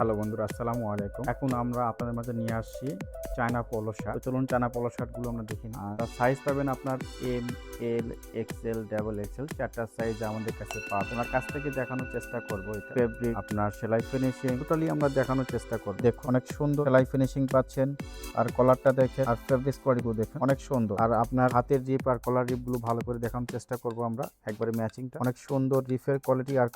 Hello বন্ধুরা আসসালামু আলাইকুম। এখন আমরা আপনাদের মাঝে নিয়ে আসছি চায়না পলো শার্ট। চলুন চায়না পলো শার্টগুলো আমরা দেখি আর সাইজ পাবেন আপনার M L XL double XL চারটা সাইজ আমাদের কাছে পাবেন। আমার কাছ থেকে দেখানোর চেষ্টা করব এটা। ফেব্রিক আপনার সেলাই ফিনিশিং টোটালি আমরা দেখানোর চেষ্টা করব। দেখুন অনেক সুন্দর সেলাই ফিনিশিং পাচ্ছেন। আর কলারটা দেখেন আর ফেব্রিক কোয়ালিটিগুলো দেখেন অনেক সুন্দর। আর আপনার হাতের রিপ আর কলার রিপগুলো ভালো করে দেখানোর চেষ্টা করব আমরা। একবারে ম্যাচিংটা অনেক সুন্দর রিফের কোয়ালিটি আর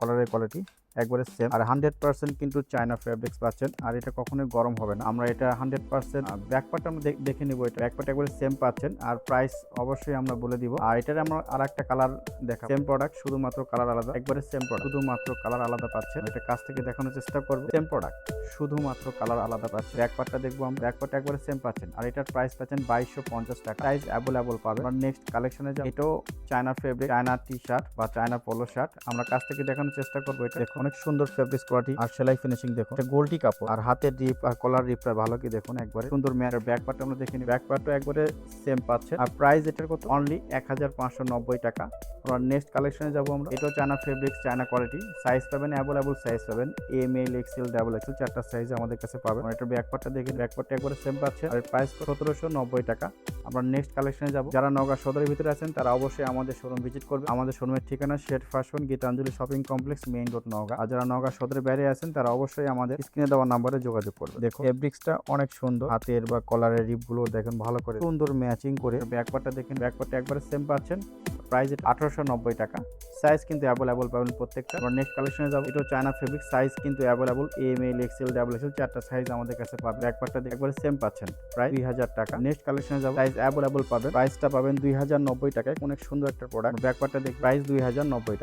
কলারের কোয়ালিটি একবারে সেম আর হান্ড্রেড পার্সেন্ট কিন্তু চায়না ফেব্রিক্স পাচ্ছেন, আর এটা কখনোই গরম হবে না। আমরা এটা হান্ড্রেড পার্সেন্ট ব্যাকপার্ট আমরা দেখ- নিবো এটা। ব্যাকপার্ট একবারে সেম পাচ্ছেন, আর প্রাইস অবশ্যই আমরা বলে দিব। আর এটার আমরা আর একটা কালার দেখা সেম প্রোডাক্ট শুধুমাত্র কালার আলাদা। একবারে সেম প্রোডাক্ট শুধুমাত্র কালার আলাদা পাচ্ছেন। এটা কাছ থেকে দেখানোর চেষ্টা করব। সেম প্রোডাক্ট শুধুমাত্র কালার আলাদা পাচ্ছেন ব্যাকপার্টটা দেখব আমরা ব্যাকপার্ট একবারে সেম পাচ্ছেন। আর এটার প্রাইস পাচ্ছেন বাইশশো পঞ্চাশ টাকা। প্রাইস অ্যাভেলেবল পাবেন। আর নেক্সট কালেকশনে যাব এটাও China fabric China T shirt বা চায়না পোলো শার্ট আমরা কাছ থেকে দেখানোর চেষ্টা করব এটা। দেখুন, অনেক সুন্দর ফেব্রিক কোয়ালিটি আর সেলাই ফিনিশিং দেখুন। এটা গোল্ডি কাপড়। আর হাতের রিপ আর কলার রিপটা ভালো কি দেখুন একবারে। সুন্দর ম্যাটের ব্যাক পার্ট আমরা দেখিনি ব্যাক পার্টও একবারে সেম পাচ্ছে আর প্রাইস এটার কত? অনলি এক হাজার পাঁচশো নব্বই টাকা। আমরা নেক্সট কালেকশনে যাব আমরা। এটাও China fabrics China quality size পাবেন অ্যাভেলেবল সাইজ পাবেন। M L XL double XL চারটা সাইজ আমাদের কাছে পাবেন। আর এটার ব্যাক পার্টটা দেখে ব্যাক একবারে সেম পাচ্ছে। আর প্রাইস সতেরোশো নব্বই টাকা। আমরা নেক্সট কালেকশনে যাব। যারা নগা সদরের ভিতরে আছেন, তারা অবশ্যই আমাদের শোরুম ভিজিট করবে। আমাদের শোরুমের ঠিকানা shed fashion Gitanjali shopping complex main road Naga আর যারা নগা সদরের বাইরে আছেন, তারা অবশ্যই আমাদের স্ক্রিনে দেওয়া নাম্বারে যোগাযোগ করবে। দেখো ফেব্রিক্সটা অনেক সুন্দর। হাতের বা কলারের রিপগুলো দেখেন ভালো করে। সুন্দর ম্যাচিং করে। ব্যাকপার্টটা দেখেন। ব্যাকপার্টটা একবারে সেম পাচ্ছেন। প্রাইস আঠারোশো নব্বই টাকা। সাইজ কিন্তু অ্যাভেলেবল পাবেন প্রত্যেকটা। আমরা নেক্সট কালেকশনে যাব। এটা চায়না ফেব্রিক সাইজ কিন্তু available M L XL double XL চারটা সাইজ আমাদের কাছে পাবেন। ব্যাকপার্টটা একবারে সেম পাচ্ছেন। প্রায় দুই হাজার টাকা। নেক্সট কালেকশনে যাব। সাইজ অ্যাভেলেবল পাবেন। প্রাইসটা পাবেন দুই হাজার নব্বই টাকায়। অনেক সুন্দর একটা প্রোডাক্ট ব্যাকপারটা দেখ প্রাইস দুই হাজার নব্বই টাকা।